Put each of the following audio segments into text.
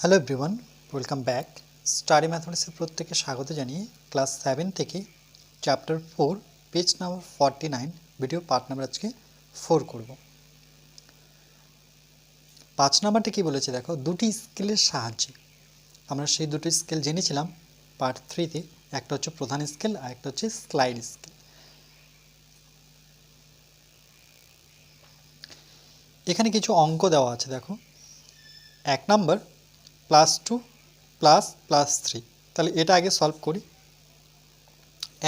Hello everyone welcome back study ম্যাথমেটিক্সের প্রত্যেকে স্বাগত জানিয়ে ক্লাস সেভেন থেকে chapter four page number forty nine video part number আজকে four করব। পাঁচ নাম্বারটা কী বলেছে দেখো, দুটি স্কেলের সাহায্যে। আমরা সেই দুটি স্কেল জেনেছিলাম পার্ট থ্রিতে একটা হচ্ছে প্রধান স্কেল আর একটা হচ্ছে স্লাইড স্কেল এখানে কিছু অঙ্ক দেওয়া আছে দেখো। এক number plus two plus plus three তাহলে এটা আগে সলভ করি।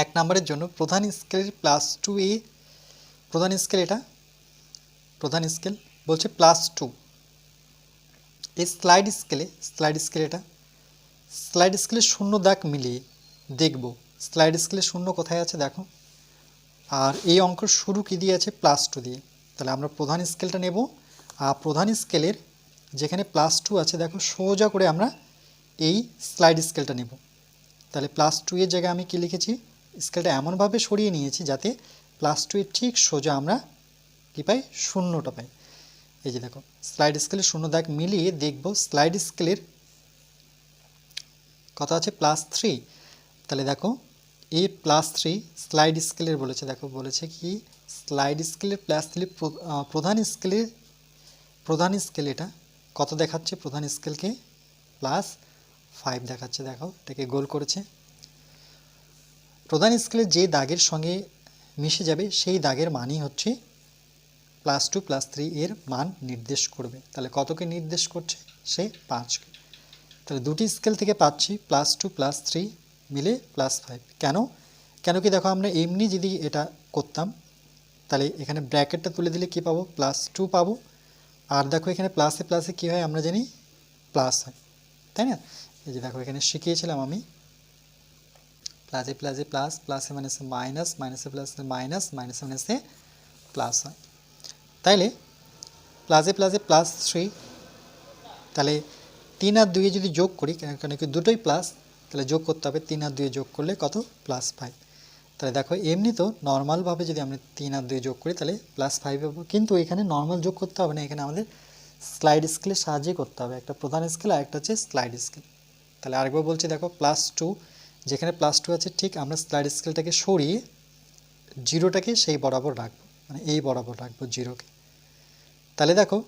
এক নাম্বারের জন্য প্রধান স্কেলের প্লাস টু এ, প্রধান স্কেল এটা? প্রধান স্কেল বলছে প্লাস টু এই স্লাইড স্কেলে স্লাইড স্কেল এটা? স্লাইড স্কেলে শূন্য দাগ মিলিয়ে দেখব। স্লাইড স্কেলে শূন্য কোথায় আছে দেখো? আর এই অঙ্ক শুরু কী দিয়ে আছে? প্লাস টু দিয়ে। তাহলে আমরা প্রধান স্কেলটা নেব। আর প্রধান স্কেলের যেখানে প্লাস টু আছে, দেখো সোজা করে আমরা এই স্লাইড স্কেলটা নেব। তাহলে প্লাস টু এর জায়গায় আমি কি লিখেছি? স্কেলটা এমনভাবে সরিয়ে নিয়েছি যাতে প্লাস টু এর ঠিক সোজা আমরা কী পাই? শূন্যটা পাই। এই যে দেখো স্লাইড স্কেলের শূন্য দাগ মিলিয়ে দেখব স্লাইড স্কেলের কত আছে প্লাস থ্রি তাহলে দেখো এই প্লাস থ্রি স্লাইড স্কেলের বলেছে। দেখো, বলেছে কি? স্লাইড স্কেলের প্লাস থ্রি প্রধান স্কেলের প্রধান স্কেল এটা কত দেখাচ্ছে? প্রধান স্কেলকে প্লাস ফাইভ দেখাচ্ছে দেখো এটাকে গোল করেছে। প্রধান স্কেলের যে দাগের সঙ্গে মিশে যাবে, সেই দাগের মানই হচ্ছে প্লাস টু প্লাস থ্রি এর মান নির্দেশ করবে। তাহলে কতকে নির্দেশ করছে? সে পাঁচকে। তাহলে দুটি স্কেল থেকে পাচ্ছি প্লাস টু প্লাস থ্রি মিলে প্লাস ফাইভ কেন? কেন কি দেখো, আমরা এমনি যদি এটা করতাম, তাহলে এখানে ব্র্যাকেটটা তুলে দিলে কি পাবো? প্লাস টু পাবো। আর দেখো এখানে প্লাসে প্লাসে কী হয় আমরা জানি প্লাস হয়, তাই না? এই যে দেখো এখানে শিখিয়েছিলাম আমি প্লাসে প্লাসে প্লাস প্লাসে মাইনাসে মাইনাস মাইনাসে প্লাসে মাইনাস মাইনাসে মাইনাসে প্লাস হয়। তাইলে প্লাসে প্লাসে প্লাস থ্রি তাহলে তিন আর দুইয়ে যদি যোগ করি, কেন কি দুটোই প্লাস তাহলে যোগ করতে হবে, তিন আর দুয়ে যোগ করলে কত? প্লাস ফাইভ তাহলে দেখো এমনি তো নর্মালভাবে যদি আমরা তিন আর দুই যোগ করি, তাহলে প্লাস ফাইভ পাবো কিন্তু এখানে নর্মাল যোগ করতে হবে না, এখানে আমাদের স্লাইড স্কেলের সাহায্যে করতে হবে। একটা প্রধান স্কেল আর একটা হচ্ছে স্লাইড স্কেল তাহলে আরেকবার বলছি, দেখো প্লাস টু যেখানে প্লাস টু আছে, ঠিক আমরা স্লাইড স্কেলটাকে সরিয়ে জিরোটাকে সেই বরাবর রাখব মানে এই বরাবর রাখব জিরোকে তাহলে দেখো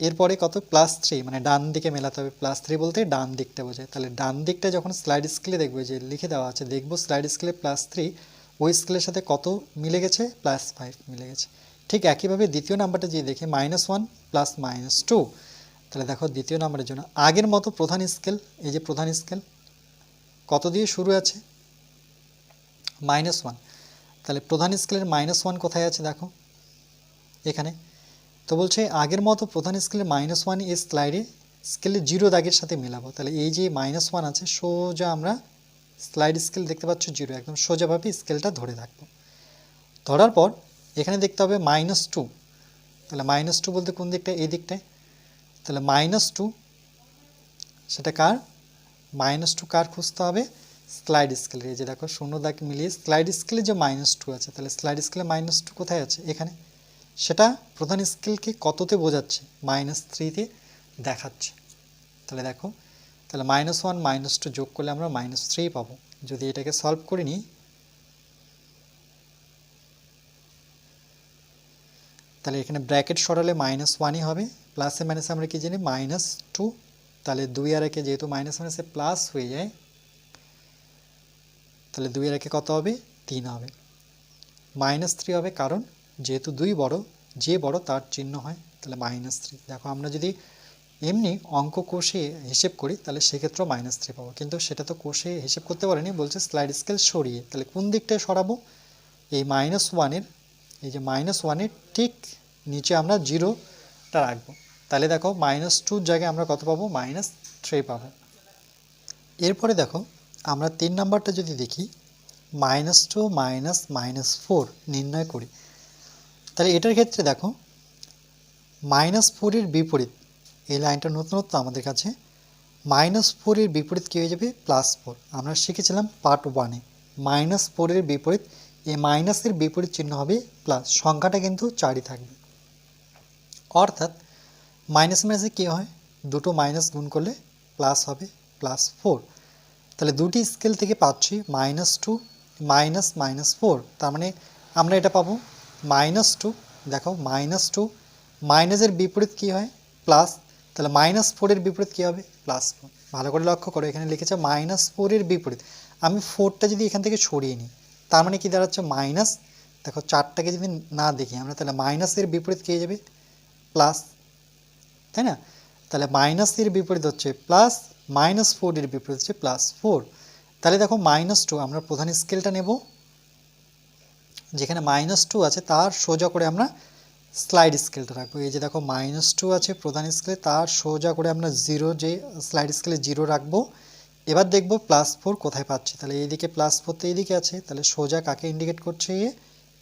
এরপরে কত? প্লাস থ্রি মানে ডান দিকে মেলাতে হবে। প্লাস থ্রি বলতে ডান দিকটা বোঝায়। তাহলে ডান দিকটা যখন স্লাইড স্কেলে দেখবে যে লিখে দেওয়া আছে, দেখব স্লাইড স্কেলে প্লাস থ্রি ওই স্কেলের সাথে কত মিলে গেছে? প্লাস ফাইভ মিলে গেছে। ঠিক একইভাবে দ্বিতীয় নাম্বারটা যে দেখে minus one plus minus two তাহলে দেখো দ্বিতীয় নাম্বারের জন্য আগের মতো প্রধান স্কেল এই যে প্রধান স্কেল কত দিয়ে শুরু আছে? মাইনাস ওয়ান তাহলে প্রধান স্কেলের মাইনাস ওয়ান কোথায় আছে দেখো? এখানে। তো বলছে, আগের মতো প্রধান স্কেলের মাইনাস ওয়ান এই স্লাইডে স্কেলে জিরো দাগের সাথে মেলাবো। তাহলে এই যে মাইনাস ওয়ান আছে, সোজা আমরা স্লাইড স্কেল দেখতে পাচ্ছ জিরো একদম সোজাভাবে স্কেলটা ধরে থাকব ধরার পর এখানে দেখতে হবে মাইনাস টু তাহলে মাইনাস টু বলতে কোন দিকটায়? এই দিকটায়। তাহলে মাইনাস টু সেটা কার? মাইনাস টু কার খুঁজতে হবে? স্লাইড স্কেলের এই যে দেখো, শূন্য দাগ মিলিয়ে স্লাইড স্কেলে যে মাইনাস টু আছে, তাহলে স্লাইড স্কেলে মাইনাস টু কোথায় আছে? এখানে। সেটা প্রধান স্কেলকে কততে বোঝাচ্ছে? মাইনাস থ্রিতে দেখাচ্ছে। তাহলে দেখো, তাহলে মাইনাস ওয়ান মাইনাস টু যোগ করলে আমরা মাইনাস থ্রি পাবো। যদি এটাকে সলভ করে নিই, তাহলে এখানে ব্র্যাকেট সরালে মাইনাস ওয়ানই হবে, প্লাসে মাইনাসে আমরা কি জানি, মাইনাস টু। তাহলে দুই আর একে যেহেতু মাইনাস মাইনাসে প্লাস হয়ে যায়, তাহলে দুই আর একে কত হবে? তিন হবে। মাইনাস থ্রি হবে কারণ যেহেতু দুই বড়, যে বড় তার চিহ্ন হয়, তাহলে মাইনাস থ্রি দেখো, আমরা যদি এমনি অঙ্ক কোষে হিসেব করি, তাহলে সেক্ষেত্রেও মাইনাস থ্রি পাবো। কিন্তু সেটা তো কোষে হিসেব করতে পারিনি, বলছে স্লাইড স্কেল সরিয়ে। তাহলে কোন দিকটায় সরাবো? এই মাইনাস ওয়ানের এই যে মাইনাস ওয়ানের ঠিক নিচে আমরা জিরোটা রাখব। তাহলে দেখো মাইনাস টুর জায়গায় আমরা কত পাবো? মাইনাস থ্রি পাবো। এরপরে দেখো, আমরা তিন নাম্বারটা যদি দেখি minus two minus minus four নির্ণয় করি। তাহলে এটার ক্ষেত্রে দেখো মাইনাস ফোরের বিপরীত, এই লাইনটা নতুনত্ব আমাদের কাছে মাইনাস ফোরের বিপরীত কী হয়ে যাবে? প্লাস ফোর আমরা শিখেছিলাম পার্ট ওয়ানে মাইনাস ফোরের বিপরীত, এই মাইনাসের বিপরীত চিহ্ন হবে প্লাস সংখ্যাটা কিন্তু চারই থাকবে। অর্থাৎ মাইনাস মাইনাসে কী হয়? দুটো মাইনাস গুণ করলে প্লাস হবে প্লাস ফোর তাহলে দুটি স্কেল থেকে পাচ্ছি minus two minus minus four তার মানে আমরা এটা পাবো মাইনাস টু দেখো মাইনাস টু মাইনাসের বিপরীত কী হয়? প্লাস তাহলে মাইনাস ফোরের বিপরীত কী হবে? প্লাস ফোর ভালো করে লক্ষ্য করো, এখানে লিখেছে মাইনাস ফোরের বিপরীত। আমি ফোরটা যদি এখান থেকে সরিয়ে নিই, তার মানে কি দাঁড়াচ্ছে? মাইনাস দেখো চারটাকে যদি না দেখি আমরা, তাহলে মাইনাসের বিপরীত কী যাবে? প্লাস তাই না? তাহলে মাইনাসের বিপরীত হচ্ছে প্লাস মাইনাস ফোরের বিপরীত হচ্ছে প্লাস ফোর তাহলে দেখো মাইনাস টু আমরা প্রধান স্কেলটা নেব। যেখানে মাইনাস টু আছে, তার সোজা করে আমরা স্লাইড স্কেলটা রাখব। এই যে দেখো মাইনাস টু আছে, প্রধান স্কেলে তার সোজা করে আমরা জিরো যে স্লাইড স্কেলে জিরো রাখব। এবার দেখব প্লাস ফোর কোথায় পাচ্ছি। তাহলে এইদিকে প্লাস ফোর তো এইদিকে আছে, তাহলে সোজা কাকে ইন্ডিকেট করছে এ?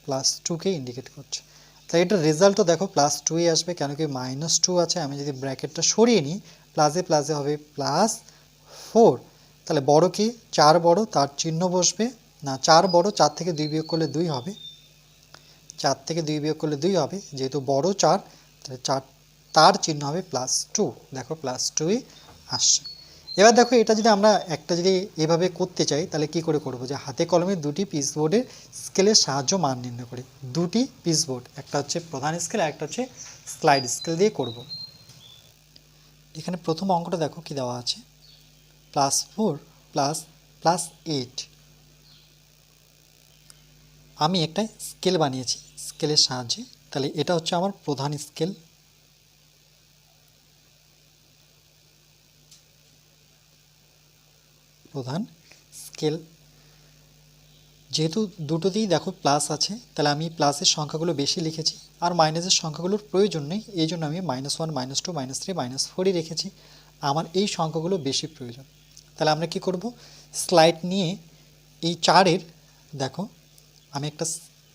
প্লাস টুকে ইন্ডিকেট করছে। তাই এটার রেজাল্টও দেখো প্লাস টুই আসবে, কেন কি মাইনাস টু আছে, আমি যদি ব্র্যাকেটটা সরিয়ে নিই প্লাসে প্লাসে হবে প্লাস ফোর তাহলে বড় কি? চার বড়, তার চিহ্ন বসবে না, চার বড়, চার থেকে দুই বিয়োগ করলে দুই হবে। চার থেকে দুই বিয়োগ করলে দুই হবে। যেহেতু বড় চার, তাহলে চার, তার চিহ্ন হবে প্লাস টু দেখো প্লাস টুই আসছে। এবার দেখো, এটা যদি আমরা একটা যদি এভাবে করতে চাই, তাহলে কি করে করব? যে হাতে কলমে দুটি পিস বোর্ডের স্কেলের সাহায্য মান নির্ণয় করি। দুটি পিস বোর্ড একটা হচ্ছে প্রধান স্কেল একটা হচ্ছে স্লাইড স্কেল দিয়ে করব। এখানে প্রথম অঙ্কটা দেখো কি দেওয়া আছে। Plus four plus plus eight আমি একটা স্কেল বানিয়েছি, স্কেলের সাহায্যে। তাহলে এটা হচ্ছে আমার প্রধান স্কেল। প্রধান স্কেল। যেহেতু দুটোতেই দেখো প্লাস আছে, তাহলে আমি প্লাসের সংখ্যাগুলো বেশি লিখেছি, আর মাইনাসের সংখ্যাগুলোর প্রয়োজন নেই, এই জন্য আমি minus one minus two minus three minus ফোরই রেখেছি। আমার এই সংখ্যাগুলো বেশি প্রয়োজন। তাহলে আমরা কি করব? স্লাইড নিয়ে এই চারের, দেখো আমি একটা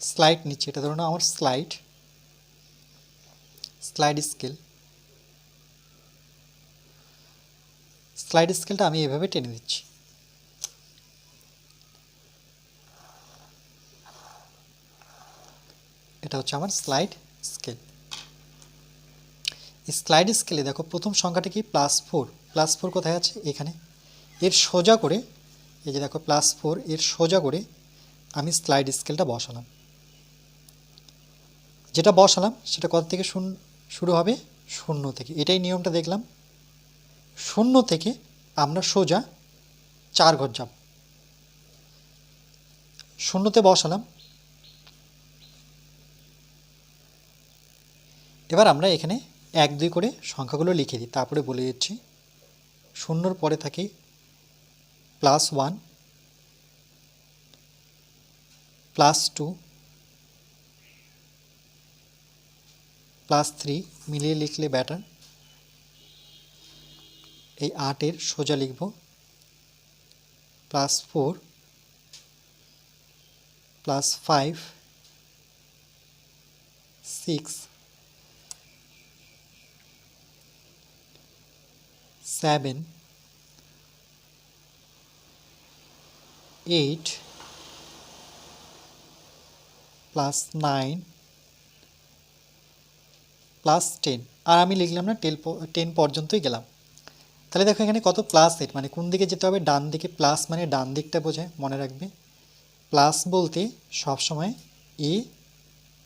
স্লাইড নিচ্ছি, এটা ধরুন আমার স্লাইড স্লাইড স্কেল স্লাইড স্কেলটা আমি এভাবে টেনে দিচ্ছি। এটা হচ্ছে আমার স্লাইড স্কেল স্লাইড স্কেলে দেখো, প্রথম সংখ্যাটা কি? প্লাস ফোর প্লাস ফোর কোথায় আছে? এখানে। এর সোজা করে, এই যে দেখো প্লাস ফোর এর সোজা করে আমি স্লাইড স্কেলটা বসালাম। যেটা বসালাম, সেটা কত থেকে শুরু হবে? শূন্য থেকে। এটাই নিয়মটা দেখলাম। শূন্য থেকে আমরা সোজা চার ঘর যাব। শূন্যতে বসালাম। এবার আমরা এখানে এক, দুই করে সংখ্যাগুলো লিখে দিই। তারপরে বলে দিচ্ছি, শূন্যর পরে থাকে plus one plus two plus three মিলিয়ে লিখলে ব্যাটার এই আটের সোজা লিখব। Plus four plus five six seven, eight, plus nine plus ten আর আমি লিখলাম না টেল টেন পর্যন্তই গেলাম। তাহলে দেখো এখানে কত প্লাস এইট মানে কোন দিকে যেতে হবে? ডান দিকে প্লাস মানে ডান দিকটা বোঝায়, মনে রাখবে। প্লাস বলতে সবসময় এ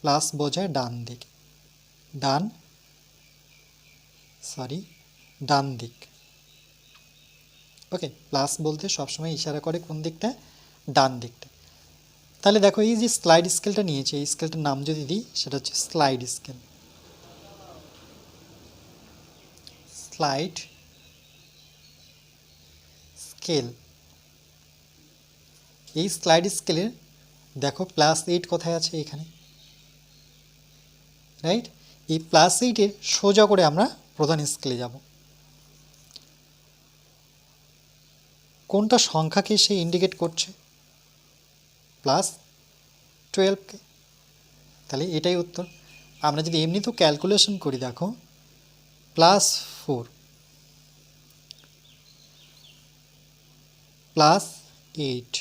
প্লাস বোঝায় ডান দিক। ডান সরি ডান দিক। ওকে প্লাস বলতে সবসময় ইশারা করে কোন দিকটা? ডান দিকটা। তাহলে দেখো এই যে স্লাইড স্কেলটা নিয়েছে, এই স্কেলটার নাম যদি দিই, সেটা হচ্ছে স্লাইড স্কেল স্লাইড স্কেল এই স্লাইড স্কেলের দেখো প্লাস এইট কোথায় আছে এখানে? রাইট এই প্লাস এইটের সোজা করে আমরা প্রধান স্কেলে যাব। কোনটা সংখ্যাকে সে ইন্ডিকেট করছে? প্লাস টুয়েলভকে তাহলে এটাই উত্তর। আমরা যদি এমনি তো ক্যালকুলেশন করি, দেখো প্লাস ফোর প্লাস এইট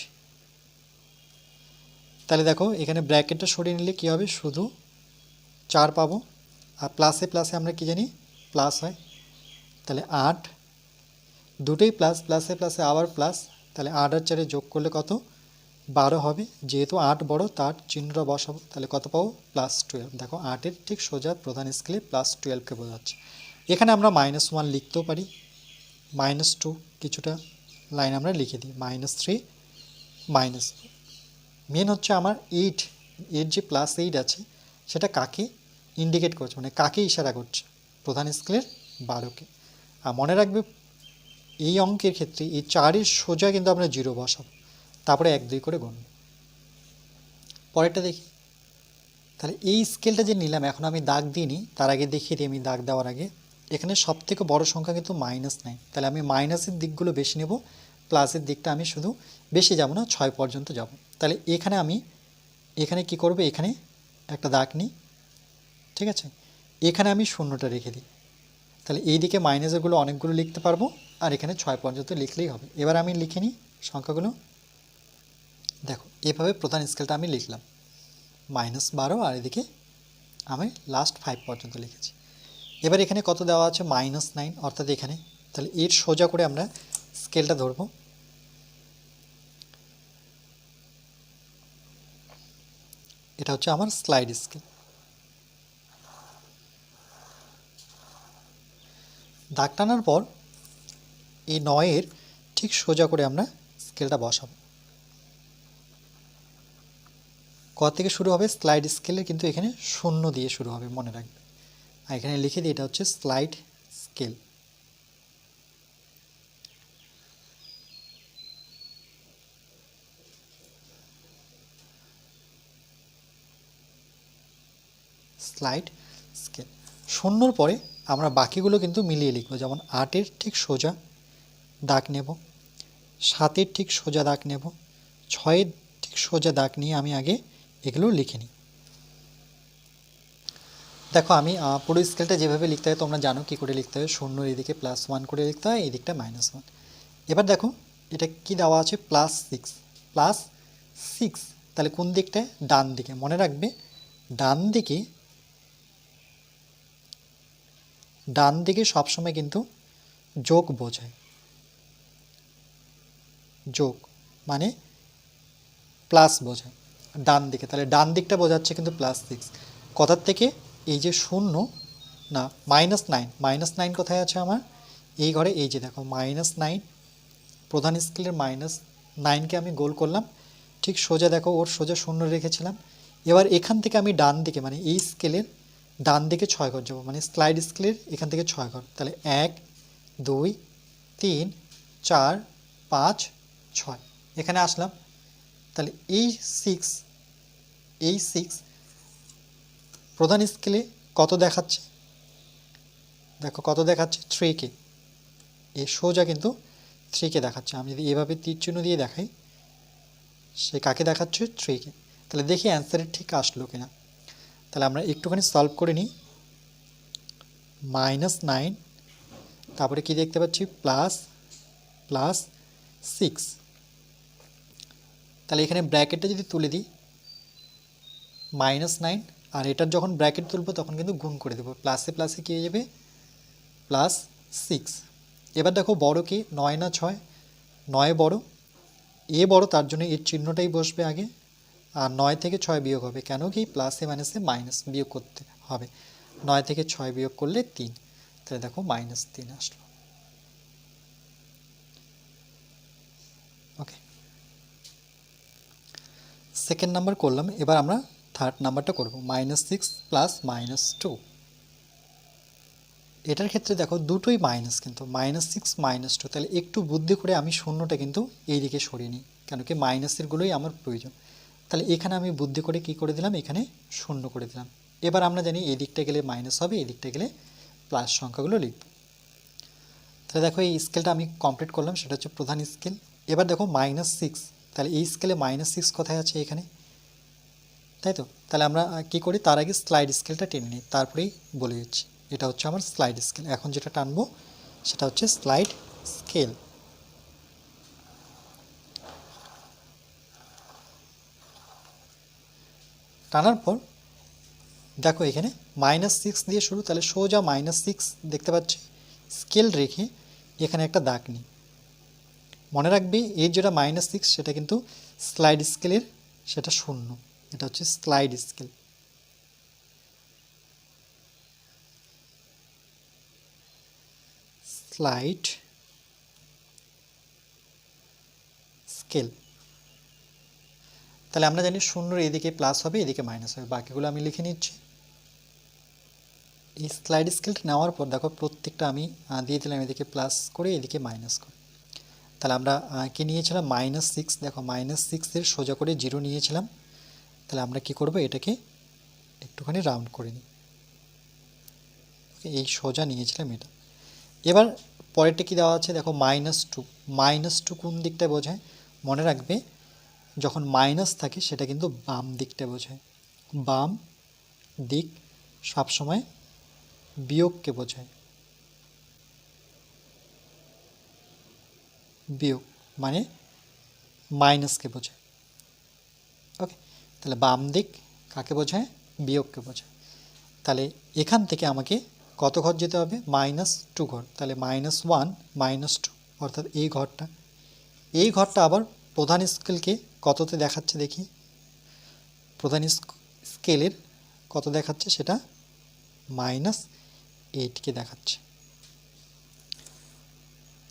তাহলে দেখো, এখানে ব্র্যাকেটটা সরিয়ে নিলে কী হবে? শুধু চার পাবো। আর প্লাসে প্লাসে আমরা কি জানি? প্লাস হয়। তাহলে আট। দুটোই প্লাস প্লাসে প্লাসে আবার প্লাস তাহলে আট আর চারে যোগ করলে কত? বারো হবে। যেহেতু আট বড়, তার চিহ্নটা বসাবো। তাহলে কত পাবো? প্লাস টুয়েলভ দেখো, আটের ঠিক সোজা প্রধান স্কেলে প্লাস টুয়েলভকে বোঝাচ্ছে। এখানে আমরা মাইনাস ওয়ান লিখতেও পারি। মাইনাস টু কিছুটা লাইন আমরা লিখে দিই। মাইনাস থ্রি মাইনাস মেন হচ্ছে আমার এইট এর যে প্লাস এইট আছে, সেটা কাকে ইন্ডিকেট করছে? মানে কাকে ইশারা করছে? প্রধান স্কেলের বারোকে। আর মনে রাখবে, এই অঙ্কের ক্ষেত্রে এই চারের সোজা কিন্তু আমরা জিরো বসাবো। তারপরে এক, দুই করে গুনব পরেরটা দেখি। তাহলে এই স্কেলটা যে নিলাম, এখন আমি দাগ দিইনি, তার আগে দেখিয়ে দিই আমি দাগ দেওয়ার আগে। এখানে সব থেকে বড় সংখ্যা কিন্তু মাইনাস নাই। তাহলে আমি মাইনাসের দিকগুলো বেশি নেব প্লাসের দিকটা আমি শুধু বেশি যাব না, ছয় পর্যন্ত যাব। তাহলে এখানে আমি, এখানে কি করব? এখানে একটা দাগ নিই। ঠিক আছে? এখানে আমি শূন্যটা রেখে দিই। তাহলে এই দিকে মাইনাসেরগুলো অনেকগুলো লিখতে পারব, আর এখানে ছয় পর্যন্ত লিখলেই হবে। এবার আমি লিখে নিই সংখ্যাগুলো। দেখো, এভাবে প্রধান স্কেলটা আমি লিখলাম। মাইনাস বারো, আর এদিকে আমি লাস্ট ফাইভ পর্যন্ত লিখেছি। এবার এখানে কত দেওয়া আছে? মাইনাস নাইন অর্থাৎ এখানে। তাহলে এর সোজা করে আমরা স্কেলটা ধরবো। এটা হচ্ছে আমার স্লাইড স্কেল দাগ টানার পর এই নয়ের ঠিক সোজা করে আমরা স্কেলটা বসাবো। ক থেকে শুরু হবে স্লাইড স্কেলের কিন্তু এখানে শূন্য দিয়ে শুরু হবে, মনে রাখবে। আর এখানে লিখে দিই, এটা হচ্ছে স্লাইড স্কেল। Slide scale. শূন্যর পরে আমরা বাকিগুলো কিন্তু মিলিয়ে লিখব, যেমন আটের ঠিক সোজা দাগ নেব, সাতের ঠিক সোজা দাগ নেব, ছয়ের ঠিক সোজা দাগ নিয়ে আমি আগে এগুলো লিখে নিই। দেখো, আমি পুরো স্কেলটা যেভাবে লিখতে হয় তোমরা জানো কী করে লিখতে হয়। শূন্য, এদিকে প্লাস ওয়ান করে লিখতে হয়, এদিকটা মাইনাস ওয়ান এবার দেখো, এটা কি দেওয়া আছে? প্লাস সিক্স প্লাস সিক্স তাহলে কোন দিকটায়? ডান দিকে। মনে রাখবে, ডান দিকে ডান দিকে সবসময় কিন্তু যোগ বোঝায়। যোগ মানে প্লাস বোঝায়। ডান দিকে। তাহলে ডান দিকটা বোঝাচ্ছে কিন্তু প্লাস সিক্স কথার থেকে এই যে শূন্য, না মাইনাস নাইন মাইনাস নাইন কোথায় আছে আমার? এই ঘরে এই যে দেখো মাইনাস নাইন প্রধান স্কেলের মাইনাস নাইনকে আমি গোল করলাম। ঠিক সোজা দেখো, ওর সোজা শূন্য রেখেছিলাম। এবার এখান থেকে আমি ডান দিকে মানে এই স্কেলের ডান দিকে ছয় ঘর যাব। মানে স্লাইড স্কেলের এখান থেকে ছয় ঘর। তাহলে এক, দুই, তিন, চার, পাঁচ, ছয়। এখানে আসলাম। তাহলে এই সিক্স এই সিক্স প্রধান স্কেলে কত দেখাচ্ছে? দেখো কত দেখাচ্ছে? থ্রিকে এ সোজা কিন্তু থ্রিকে দেখাচ্ছে। আমি যদি এভাবে তীর চিহ্ন দিয়ে দেখাই, সে কাকে দেখাচ্ছে? থ্রিকে তাহলে দেখি অ্যান্সারের ঠিক আসলো কিনা। তাহলে আমরা একটুখানি সলভ করে নিই। মাইনাস নাইন তারপরে কি দেখতে পাচ্ছি? প্লাস প্লাস সিক্স তাহলে এখানে ব্র্যাকেটটা যদি তুলে দিই মাইনাস নাইন আর এটার যখন ব্র্যাকেট তুলবো তখন কিন্তু গুণ করে দেবো প্লাসে প্লাসে কী হয়ে যাবে? প্লাস সিক্স এবার দেখো বড় কি? নয় না ছয়? নয় বড়। এ বড়, তার জন্য এর চিহ্নটাই বসবে আগে। আর নয় থেকে ছয় বিয়োগ হবে। কেন কি? প্লাসে মাইনাসে মাইনাস বিয়োগ করতে হবে। নয় থেকে ছয় বিয়োগ করলে তিন। তাহলে দেখো মাইনাস তিন আসলো ওকে সেকেন্ড নাম্বার করলাম, এবার আমরা থার্ড নাম্বারটা করব minus six plus minus two এটার ক্ষেত্রে দেখো দুটোই মাইনাস কিন্তু মাইনাস সিক্স মাইনাস টু তাহলে একটু বুদ্ধি করে আমি শূন্যটা কিন্তু এই দিকে সরিয়ে নিই, কেন কি মাইনাসেরগুলোই আমার প্রয়োজন। তাহলে এখানে আমি বুদ্ধি করে কি করে দিলাম? এখানে শূন্য করে দিলাম। এবার আমরা জানি এই দিকটা গেলে মাইনাস হবে এই দিকটা গেলে প্লাস সংখ্যাগুলো লিখব। তাহলে দেখো এই স্কেলটা আমি কমপ্লিট করলাম, সেটা হচ্ছে প্রধান স্কেল এবার দেখো মাইনাস সিক্স তাহলে এই স্কেলে মাইনাস সিক্স কোথায় আছে এখানে? তাই তো? তাহলে আমরা কি করি? তার আগে স্লাইড স্কেলটা টেনে নিই, তারপরেই বলে দিচ্ছি। এটা হচ্ছে আমার স্লাইড স্কেল এখন যেটা টানবো, সেটা হচ্ছে স্লাইড স্কেল টানার পর, দেখো এখানে মাইনাস সিক্স দিয়ে শুরু, তাহলে সোজা মাইনাস সিক্স দেখতে পাচ্ছি। স্কেল রেখে এখানে একটা দাগ নিই। মনে রাখবে, এর যেটা মাইনাস সিক্স সেটা কিন্তু স্লাইড স্কেলের সেটা শূন্য। এটা হচ্ছে স্লাইড স্কেল স্লাইড স্কেল তাহলে আমরা জানি শূন্যর এদিকে প্লাস হবে, এদিকে মাইনাস হবে। বাকিগুলো আমি লিখে নিচ্ছি। এই স্লাইড স্কেলটা নেওয়ার পর দেখো প্রত্যেকটা আমি দিয়ে দিলাম এদিকে প্লাস করে, এদিকে মাইনাস করে। তাহলে আমরা কি নিয়েছিলাম? মাইনাস সিক্স দেখো মাইনাস সিক্সের সোজা করে জিরো নিয়েছিলাম। তাহলে আমরা কি করব? এটাকে একটুখানি রাউন্ড করে নিই। এই সোজা নিয়েছিলাম এটা। এবার পরেরটা কী দেওয়া আছে? দেখো মাইনাস টু মাইনাস টু কোন দিকটায় বোঝায়? মনে রাখবে, যখন মাইনাস থাকে, সেটা কিন্তু বাম দিকটা বোঝায়। বাম দিক সবসময় বিয়োগকে বোঝায়। বিয়োগ মানে মাইনাসকে বোঝায়। ওকে তাহলে বাম দিক কাকে বোঝায়? বিয়োগকে বোঝায়। তাহলে এখান থেকে আমাকে কত ঘর যেতে হবে? মাইনাস টু ঘর। তাহলে মাইনাস ওয়ান মাইনাস টু অর্থাৎ এই ঘরটা। এই ঘরটা আবার প্রধান স্কেলকে কততে দেখাচ্ছে দেখি? প্রধান স্ক- স্কেলের কত দেখাচ্ছে সেটা? মাইনাস এইটকে দেখাচ্ছে।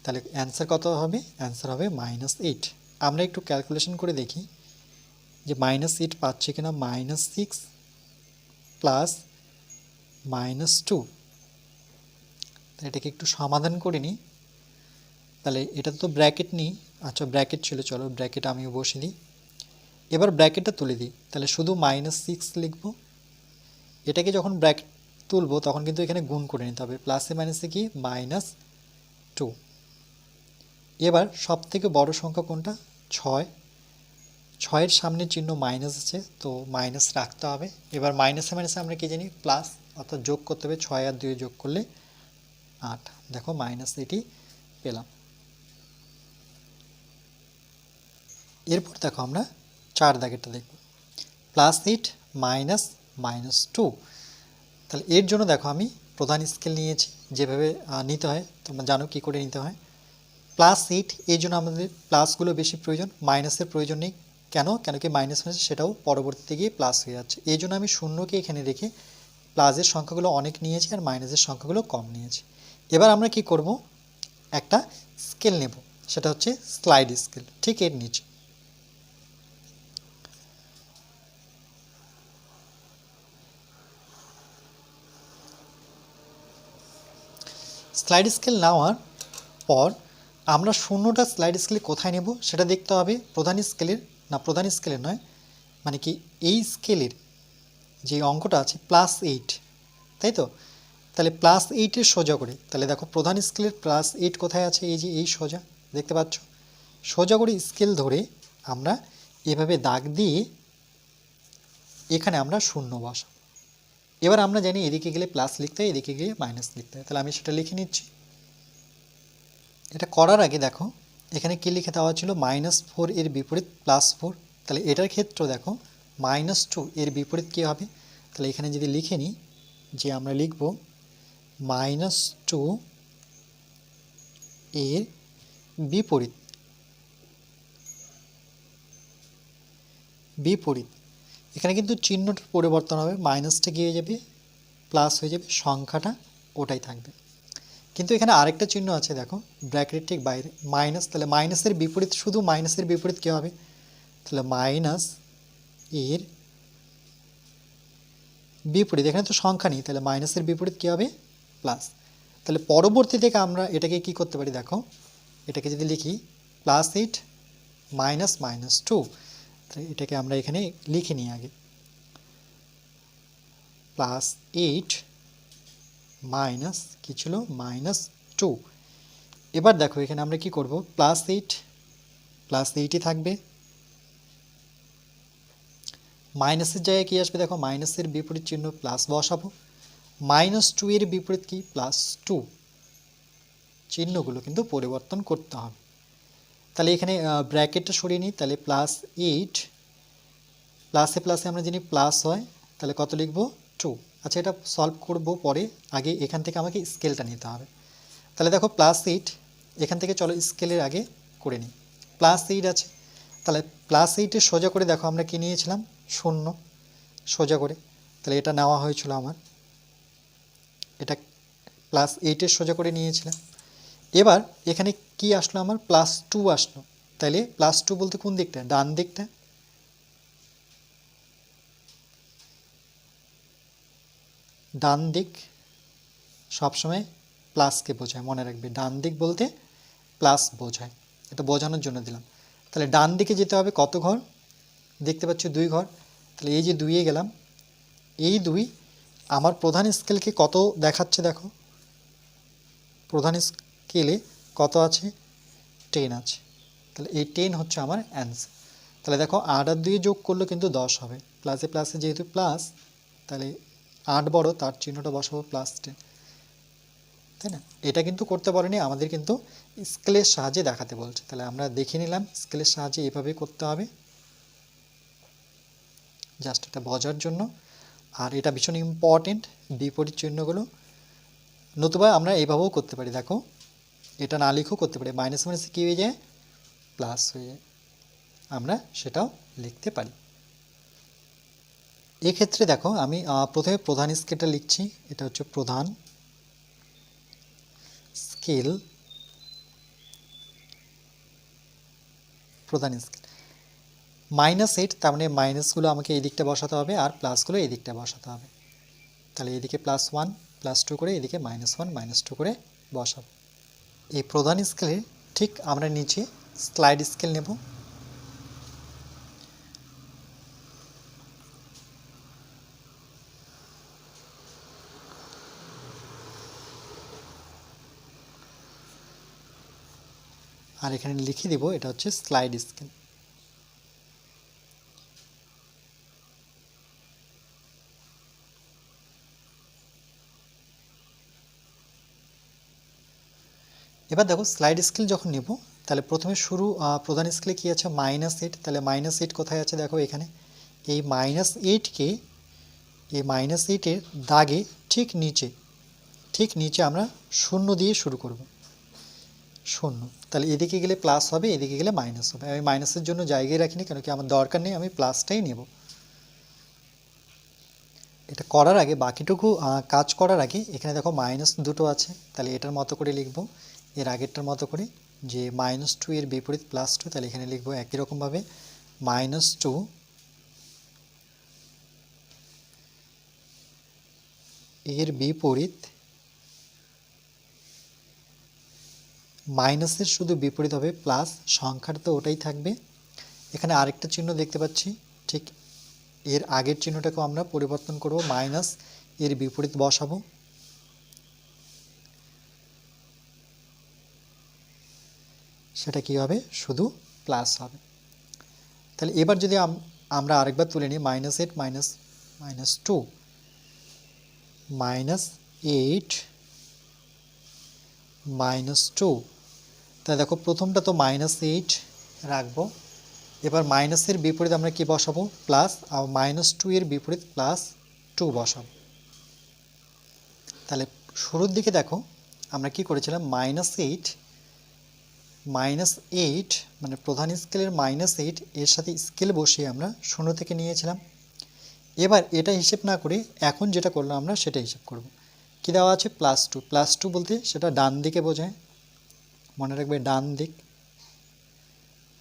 তাহলে অ্যান্সার কত হবে? অ্যান্সার হবে মাইনাস এইট আমরা একটু ক্যালকুলেশন করে দেখি যে মাইনাস এইট পাচ্ছি কিনা? Minus six plus minus two এটাকে একটু সমাধান করে নিই। তাহলে এটা তো ব্র্যাকেট নিই। আচ্ছা ব্র্যাকেট ছিল, চলো ব্র্যাকেট আমি বসে দিই। এবার ব্র্যাকেটটা তুলে দিই। তাহলে শুধু মাইনাস সিক্স লিখব। এটাকে যখন ব্র্যাকেট তুলব, তখন কিন্তু এখানে গুণ করে নিতে হবে। প্লাসে মাইনাসে কি? মাইনাস টু এবার সব থেকে বড় সংখ্যা কোনটা? ছয়। ছয়ের সামনে চিহ্ন মাইনাস আছে, তো মাইনাস রাখতে হবে। এবার মাইনাসে মাইনাসে আমরা কি জানি? প্লাস অর্থাৎ যোগ করতে হবে, ছয় আর দুই যোগ করলে আট। দেখো মাইনাস এটি পেলাম। এরপর দেখো আমরা চার দাগেরটা দেখব। Plus eight minus minus two তাহলে এর জন্য দেখো আমি প্রধান স্কেল নিয়েছি, যেভাবে নিতে হয়, তোমরা জানো কী করে নিতে হয়? প্লাস এইট এই জন্য আমাদের প্লাসগুলো বেশি প্রয়োজন মাইনাসের প্রয়োজন নেই। কেন? কেন কি মাইনাস মাইনাস সেটাও পরবর্তীতে গিয়ে প্লাস হয়ে যাচ্ছে। এই জন্য আমি শূন্যকে এখানে রেখে প্লাসের সংখ্যাগুলো অনেক নিয়েছি আর মাইনাসের সংখ্যাগুলো কম নিয়েছি। এবার আমরা কি করব? একটা স্কেল নেব, সেটা হচ্ছে স্লাইড স্কেল ঠিক এর নিচে। স্লাইড স্কেল নেওয়ার পর আমরা শূন্যটা স্লাইড স্কেলে কোথায় নেব সেটা দেখতে হবে প্রধান স্কেলের না প্রধান স্কেলের নয় মানে কি এই স্কেলের যে অঙ্কটা আছে প্লাস এইট তাই তো? তাহলে প্লাস এইটের সোজা করে, তাহলে দেখো প্রধান স্কেলের প্লাস এইট কোথায় আছে? এই যে এই সোজা, দেখতে পাচ্ছ? সোজা করে স্কেল ধরে আমরা এভাবে দাগ দিয়ে এখানে আমরা শূন্য বসাবো। এবার আমরা জানি এদিকে গেলে প্লাস লিখতে হয়, এদিকে গিয়ে মাইনাস লিখতে হয়, তাহলে আমি সেটা লিখে নিচ্ছি। এটা করার আগে দেখো, এখানে কী লিখে দেওয়া ছিল মাইনাস ফোর এর বিপরীত প্লাস ফোর। তাহলে এটার ক্ষেত্রেও দেখো, মাইনাস টু এর বিপরীত কী হবে? তাহলে এখানে যদি লিখে নিই, যে আমরা লিখব মাইনাস টু এর বিপরীত। বিপরীত। এখানে কিন্তু চিহ্নটার পরিবর্তন হবে, মাইনাসটা গিয়ে যাবে? প্লাস হয়ে যাবে, সংখ্যাটা ওটাই থাকবে। কিন্তু এখানে আরেকটা চিহ্ন আছে, দেখো। ব্র্যাকেটের ঠিক বাইরে। মাইনাস, তাহলে মাইনাসের বিপরীত, শুধু মাইনাসের বিপরীত কী হবে? তাহলে মাইনাস এর বিপরীত, এখানে তো সংখ্যা নেই, তাহলে মাইনাসের বিপরীত কী হবে? প্লাস। তাহলে পরবর্তী থেকে আমরা এটাকে কি করতে পারি, দেখো? এটাকে যদি লিখি, plus eight, minus minus two এটাকে আমরা এখানে লিখে নিই আগে। প্লাস এইট মাইনাস, কী ছিল? Minus two. এবার দেখো, এখানে আমরা কি করব? Plus eight. প্লাস এইটই থাকবে। মাইনাসের জায়গায় কী আসবে? দেখো, মাইনাসের বিপরীত চিহ্ন প্লাস বসাবো। মাইনাস টু এর বিপরীত কি? Plus two. চিহ্নগুলো কিন্তু পরিবর্তন করতে হবে। তাহলে এখানে ব্র্যাকেটটা সরিয়ে নিই। তাহলে প্লাস এইট। প্লাসে প্লাসে আমরা জানি প্লাস হয়। তাহলে কত লিখব? টু। আচ্ছা এটা সলভ করব পরে। আগে এখান থেকে আমাকে স্কেলটা নিতে হবে। তাহলে দেখো প্লাস এইট এখান থেকে চলো স্কেলের আগে করে নিই। প্লাস এইট আছে। তাহলে প্লাস এইটে সোজা করে দেখো, আমরা কি নিয়েছিলাম? শূন্য। সোজা করে। তাহলে এটা নেওয়া হয়েছিল আমার। এটা প্লাস এইটের সোজা করে নিয়েছিলাম। এবার এখানে কি আসলো আমার? প্লাস টু আসলো। তাহলে প্লাস টু বলতে কোন দিকটা? ডান দিকটা। ডান দিক সবসময় প্লাসকে বোঝায়, মনে রাখবে। ডান দিক বলতে প্লাস বোঝায়। এটা বোঝানোর জন্য দিলাম। তাহলে ডান দিকে যেতে হবে কত ঘর? দেখতে পাচ্ছ দুই ঘর। তাহলে এই যে দুইয়ে গেলাম, এই দুই আমার প্রধান স্কেলকে কত দেখাচ্ছে দেখো? প্রধান স্কেলে কত আছে? টেন আছে। তাহলে এই টেন হচ্ছে আমার অ্যান্সার তাহলে দেখো আট আর দুই যোগ করলে কিন্তু দশ হবে। প্লাসে প্লাসে যেহেতু প্লাস তাহলে আট বড়, তার চিহ্নটা বসাবো প্লাস টেন তাই না? এটা কিন্তু করতে পারেনি, আমাদের কিন্তু স্কেলের সাহায্যে দেখাতে বলছে। তাহলে আমরা দেখে নিলাম স্কেলের সাহায্যে এভাবে করতে হবে। জাস্ট এটা বজার জন্য। আর এটা ভীষণ ইম্পর্টেন্ট বিপরীত চিহ্নগুলো। নতুবা আমরা এইভাবেও করতে পারি, দেখো। এটা না লিখেও করতে পারি মাইনাস মাইনাসে কী হয়ে যায়? প্লাস হয়ে যায়। আমরা সেটাও লিখতে পারি। এক্ষেত্রে দেখো, আমি প্রথমে প্রধান স্কেলটা লিখছি, এটা হচ্ছে প্রধান স্কেল প্রধান স্কেল। মাইনাস এইট, তার মানে মাইনাসগুলো আমাকে এই দিকটা বসাতে হবে আর প্লাসগুলো এই দিকটা বসাতে হবে। তাহলে এদিকে প্লাস ওয়ান, প্লাস টু করে এদিকে মাইনাস ওয়ান, মাইনাস টু করে বসাবো। এই প্রধান স্কেলের ঠিক আমরা নিচে স্লাইড স্কেল নেব। আর এখানে লিখে দিব, এটা হচ্ছে স্লাইড স্কেল এবার দেখো স্লাইড স্কেল যখন নেব, তাহলে প্রথমে শুরু প্রধান স্কেলে কি আছে? মাইনাস এইট তাহলে মাইনাস এইট কোথায় আছে দেখো এখানে। এই মাইনাস এইটকে এই মাইনাস এইটের দাগে ঠিক নিচে ঠিক নিচে আমরা শূন্য দিয়ে শুরু করব। শূন্য। তাহলে এদিকে গেলে প্লাস হবে, এদিকে গেলে মাইনাস হবে। আমি মাইনাসের জন্য জায়গায় রাখিনি, কেন কি আমার দরকার নেই, আমি প্লাসটাই নেব। এটা করার আগে, বাকিটুকু কাজ করার আগে, এখানে দেখো মাইনাস দুটো আছে, তাহলে এটার মতো করে লিখব। এর আগেরটার মতো করে, যে মাইনাস টু এর বিপরীত প্লাস টু তাহলে এখানে লিখব একই রকমভাবে মাইনাস টু এর বিপরীত মাইনাসের শুধু বিপরীত হবে, প্লাস সংখ্যাটা তো ওটাই থাকবে। এখানে আরেকটা চিহ্ন দেখতে পাচ্ছি, ঠিক এর আগের চিহ্নটাকেও আমরা পরিবর্তন করব, মাইনাস এর বিপরীত বসাবো। সেটা কি হবে? শুধু প্লাস হবে। তাহলে এবার যদি আম- আমরা আরেকবার তুলে নিই, minus eight, minus minus two, minus eight, minus two তাহলে দেখো প্রথমটা তো মাইনাস এইট রাখব। এবার মাইনাসের বিপরীত আমরা কি বসাবো? প্লাস আর মাইনাস টু এর বিপরীত প্লাস টু বসাবো। তাহলে শুরুর দিকে দেখো, আমরা কি করেছিলাম? মাইনাস এইট মাইনাস এইট মানে প্রধান স্কেলের মাইনাস এইট এর সাথে স্কেল বসিয়ে আমরা শূন্য থেকে নিয়েছিলাম। এবার এটা হিসেব না করে এখন যেটা করলাম আমরা সেটা হিসেব করব। কী দেওয়া আছে? প্লাস টু প্লাস টু বলতে সেটা ডান দিকে বোঝায়। মনে রাখবে ডান দিক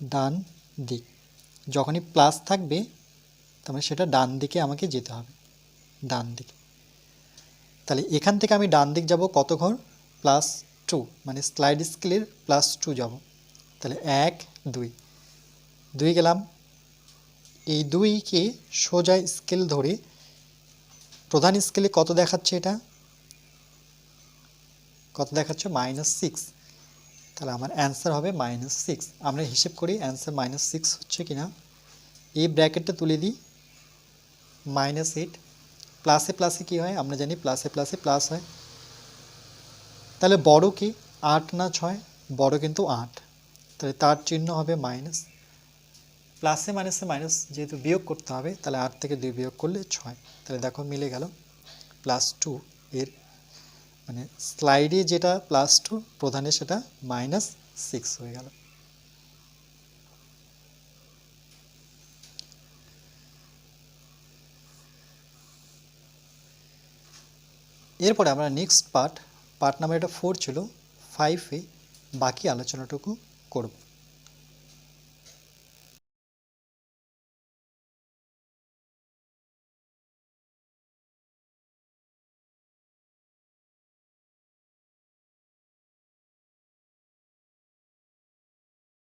ডান দিক। যখনই প্লাস থাকবে তাহলে সেটা ডান দিকে আমাকে যেতে হবে, ডান দিকে। তাহলে এখান থেকে আমি ডান দিক যাব কত ঘর? প্লাস টু মানে স্লাইড স্কেলের প্লাস টু যাব। তাহলে এক, দুই। দুই গেলাম। এই দুইকে সোজা স্কেল ধরে প্রধান স্কেলে কত দেখাচ্ছে এটা? কত দেখাচ্ছে? মাইনাস সিক্স তাহলে আমার অ্যান্সার হবে মাইনাস সিক্স আমরা হিসেব করি অ্যান্সার মাইনাস সিক্স হচ্ছে কি না এই ব্র্যাকেটটা তুলে দিই। মাইনাস এইট প্লাসে প্লাসে কী হয়? আমরা জানি প্লাসে প্লাসে প্লাস হয়। তাহলে বড় কি? আট না ছয়? বড় কিন্তু আট। তাহলে তার চিহ্ন হবে মাইনাস প্লাসে মাইনাসে মাইনাস যেহেতু বিয়োগ করতে হবে, তাহলে আট থেকে দুই বিয়োগ করলে ছয়। তাহলে দেখো মিলে গেল। প্লাস টু এর মানে স্লাইডে যেটা প্লাস টু প্রধানে সেটা মাইনাস সিক্স হয়ে গেল। এরপরে আমরা নেক্সট পার্ট পার্ট নাম্বার এটা ফোর ছিল ফাইভে বাকি আলোচনাটুকু করব।